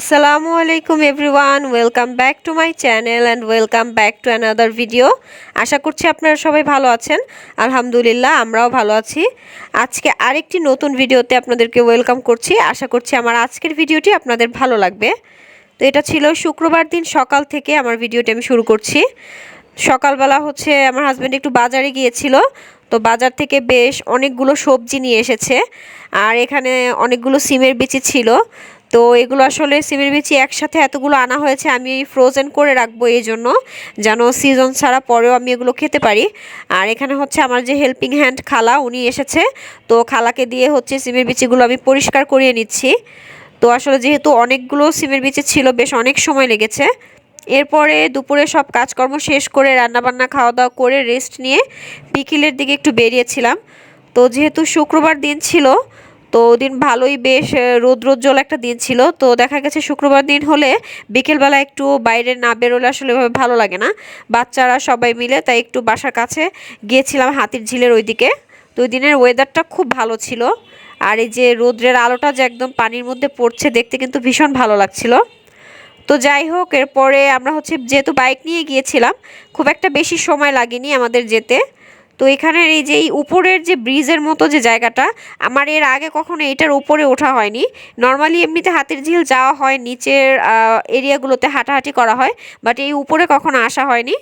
আসসালামু আলাইকুম everyone welcome back to my channel and welcome back to another video আশা করছি আপনারা সবাই ভালো আছেন। আলহামদুলিল্লাহ, আমরাও ভালো আছি। আজকে আরেকটি নতুন ভিডিওতে আপনাদেরকে ওয়েলকাম করছি। আশা করছি আমার আজকের ভিডিওটি আপনাদের ভালো লাগবে। তো এটা ছিল শুক্রবার দিন সকাল থেকে আমার ভিডিওটি আমি শুরু করছি। সকালবেলা হচ্ছে আমার হাজব্যান্ড একটু বাজারে গিয়েছিল। তো বাজার থেকে বেশ অনেকগুলো সবজি নিয়ে এসেছে। আর এখানে অনেকগুলো সিমের বিচি ছিল। তো এগুলো আসলে সিমের বিচি একসাথে এতগুলো আনা হয়েছে, আমি ফ্রোজেন করে রাখব এই জন্য, যেন সিজন ছাড়া পরেও আমি এগুলো খেতে পারি। আর এখানে হচ্ছে আমার যে হেল্পিং হ্যান্ড খালা, উনি এসেছে, তো খালাকে দিয়ে হচ্ছে সিমের বিচিগুলো আমি পরিষ্কার করিয়ে নিচ্ছি। তো আসলে যেহেতু অনেকগুলো সিমের বিচি ছিল, বেশ অনেক সময় লেগেছে। এরপরে দুপুরে সব কাজকর্ম শেষ করে রান্নাবান্না খাওয়া দাওয়া করে রেস্ট নিয়ে বিকেলের দিকে একটু বেরিয়েছিলাম। তো যেহেতু শুক্রবার দিন ছিল তো দিন ভালোই বেশ রৌদ্রোজ্জ্বল একটা দিন ছিল। তো দেখা গেছে শুক্রবার দিন হলে বিকেলবেলা একটু বাইরে না বেরোলে আসলে ভালো লাগে না। বাচ্চারা সবাই মিলে তাই একটু বাসার কাছে গিয়েছিলাম হাতির ঝিলের ওইদিকে। তো ওই দিনের ওয়েদারটা খুব ভালো ছিল। আর এই যে রৌদ্রের আলোটা যে একদম পানির মধ্যে পড়ছে দেখতে কিন্তু ভীষণ ভালো লাগছিল। তো যাই হোক, এরপরে আমরা হচ্ছে যেহেতু বাইক নিয়ে গিয়েছিলাম, খুব একটা বেশি সময় লাগেনি আমাদের যেতে। তো এখানের এই যে এই উপরের যে ব্রিজের মতো যে জায়গাটা, আমার এর আগে কখনো এটার উপরে ওঠা হয়নি। নর্মালি এমনিতে হাতির ঝিল যাওয়া হয়, নিচের এরিয়াগুলোতে হাঁটাহাঁটি করা হয় বাট এই উপরে কখনো আসা হয়নি।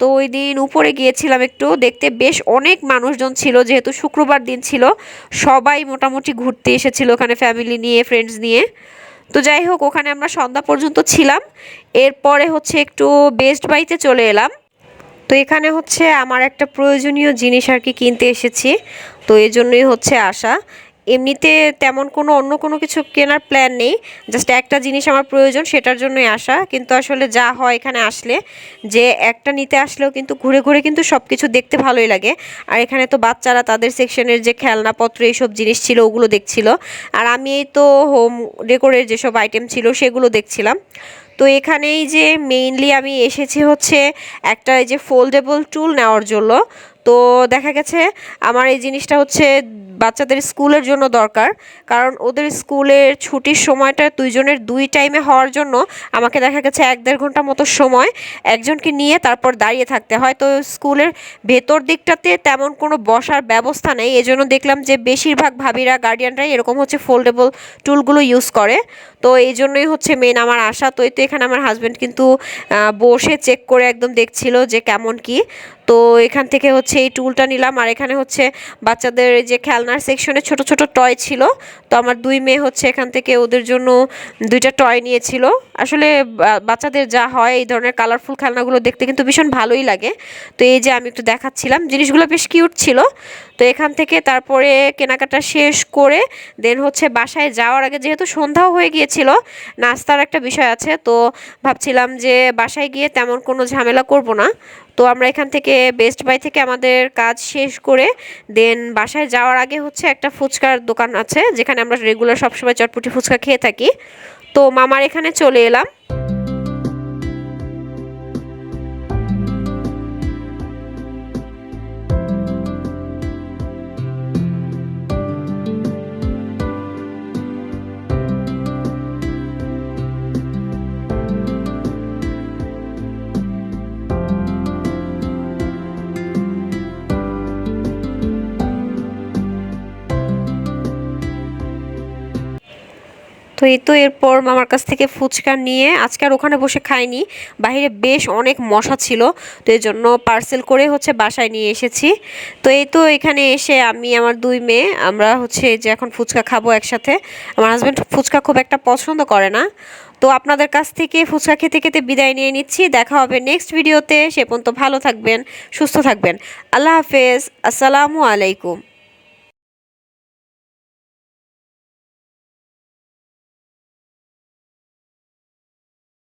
তো ওই দিন উপরে গিয়েছিলাম একটু, দেখতে বেশ অনেক মানুষজন ছিল, যেহেতু শুক্রবার দিন ছিল, সবাই মোটামুটি ঘুরতে এসেছিল ওখানে ফ্যামিলি নিয়ে ফ্রেন্ডস নিয়ে। তো যাই হোক, ওখানে আমরা সন্ধ্যা পর্যন্ত ছিলাম। এরপরে হচ্ছে একটু বেস্ট বাইতে চলে এলাম। তো এখানে হচ্ছে আমার একটা প্রয়োজনীয় জিনিস আর কি কিনতে এসেছি। তো এই জন্যই হচ্ছে আসা এমনিতে তেমন কোনো অন্য কোনো কিছু কেনার প্ল্যান নেই। জাস্ট একটা জিনিস আমার প্রয়োজন, সেটার জন্যই আসা কিন্তু আসলে যা হয় এখানে আসলে, যে একটা নিতে আসলেও কিন্তু ঘুরে ঘুরে কিন্তু সব কিছু দেখতে ভালোই লাগে। আর এখানে তো বাচ্চারা তাদের সেকশনের যে খেলনাপত্র, এইসব জিনিস ছিল, ওগুলো দেখছিল। আর আমি এই তো হোম ডেকোরের যেসব আইটেম ছিল, সেগুলো দেখছিলাম। তো এখানেই যে মেইনলি আমি এসেছি হচ্ছে একটা এই যে ফোল্ডেবল টুল নেওয়ার জন্য। তো দেখা গেছে, আমার এই জিনিসটা হচ্ছে বাচ্চাদের স্কুলের জন্য দরকার। কারণ ওদের স্কুলের ছুটির সময়টা দুইজনের দুই টাইমে হওয়ার জন্য আমাকে দেখা গেছে এক দেড় ঘণ্টা মতো সময় একজনকে নিয়ে তারপর দাঁড়িয়ে থাকতে হয়। তো স্কুলের ভেতর দিকটাতে তেমন কোনো বসার ব্যবস্থা নেই। এজন্য দেখলাম যে বেশিরভাগ ভাবিরা গার্ডিয়ানরাই এরকম হচ্ছে ফোল্ডেবল টুলগুলো ইউজ করে। তো এই জন্যই হচ্ছে মেন আমার আশা। তো এই তো এখানে আমার হাজব্যান্ড কিন্তু বসে চেক করে একদম দেখছিল যে কেমন কি। তো এখান থেকে হচ্ছে এই টুলটা নিলাম। আর এখানে হচ্ছে বাচ্চাদের যে খেলনার সেকশনে ছোট ছোট টয় ছিল। তো আমার দুই মেয়ে হচ্ছে এখান থেকে ওদের জন্য দুইটা টয় নিয়েছিল। আসলে বাচ্চাদের যা হয়, এই ধরনের কালারফুল খেলনাগুলো দেখতে কিন্তু ভীষণ ভালোই লাগে। তো এই যে আমি একটু দেখাচ্ছিলাম, জিনিসগুলো বেশ কিউট ছিল। তো এখান থেকে তারপরে কেনাকাটা শেষ করে দেন হচ্ছে বাসায় যাওয়ার আগে যেহেতু সন্ধ্যাও হয়ে গিয়েছিল, নাস্তার একটা বিষয় আছে। তো ভাবছিলাম যে বাসায় গিয়ে তেমন কোনো ঝামেলা করব না। তো আমরা এখান থেকে বেস্ট বাই থেকে আমাদের কাজ শেষ করে দেন বাসায় যাওয়ার আগে হচ্ছে একটা ফুচকার দোকান আছে, যেখানে আমরা রেগুলার সবসময় চটপটি ফুচকা খেয়ে থাকি। তো মামার এখানে চলে এলাম। তো এই তো এরপর মামার কাছ থেকে ফুচকা নিয়ে আজকে আর ওখানে বসে খাইনি। বাহিরে বেশ অনেক মশা ছিল, তো এই জন্য পার্সেল করে হচ্ছে বাসায় নিয়ে এসেছি। তো এই তো এখানে এসে আমি, আমার দুই মেয়ে, আমরা হচ্ছে যে এখন ফুচকা খাব একসাথে। আমার হাজব্যান্ড ফুচকা খুব একটা পছন্দ করে না। তো আপনাদের কাছ থেকে ফুচকা খেতে খেতে বিদায় নিয়ে নিচ্ছি। দেখা হবে নেক্সট ভিডিওতে সে পর্যন্ত ভালো থাকবেন, সুস্থ থাকবেন। আল্লাহ হাফেজ। আসসালামু আলাইকুম।